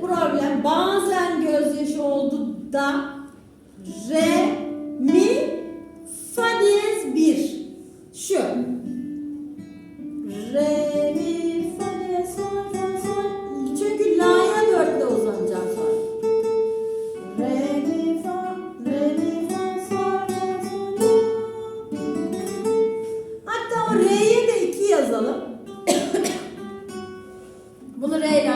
problem. Bazen gözyaşı oldu da re, mi, fa diyez bir. Şu. Re, mi, fa diyez, sol, sol, sol. Çünkü la'ya dörtte uzanacağım sonra. Re, mi, fa, re, mi, fa, sol, re, sol, la. Hatta o re'ye de iki yazalım. Bunu re ile